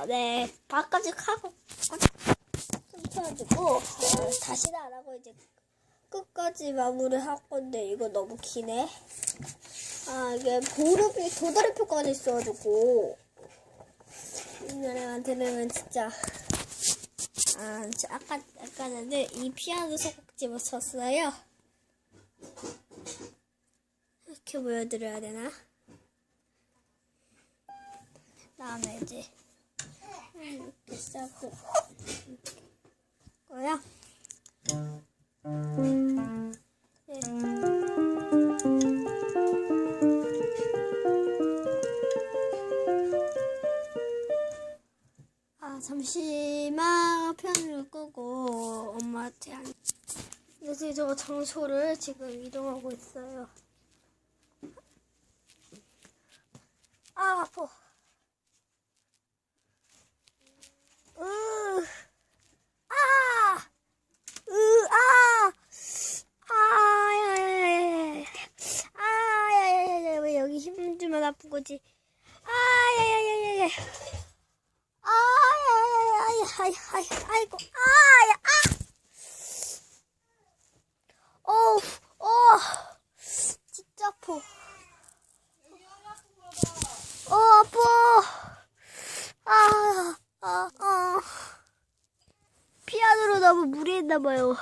아, 네. 바까지 하고 좀 펴가지고 어, 다시는 안 하고 이제 끝까지 마무리할 건데 이거 너무 기네. 아 이게 보름이 도다리 표까지 있어가지고 이나라한테는 진짜 아 아까 아까 전에 이 피아노 소곡집을 쳤어요. 이렇게 보여드려야 되나? 다음에 이제 이렇게 싸고 거야. 네. 아 잠시만 편을 끄고 엄마한테 한. 그래서 저 장소를 지금 이동하고 있어요. 아 아파. 으, 아, 으, 아, 아, 야, 야, 야, 야, 야, 아, 야, 야, 야, 야, 왜 여기 힘주면 아픈 거지? 아, 야, 야, 야, 야, 야, 아, 야, 야, 야, 야, 야, 야, 아이고, 아, 야, 아, 어우, 어, 진짜 아파. 어, 아파. 아, 아, 아. 피아노로 너무 무리했나 봐요.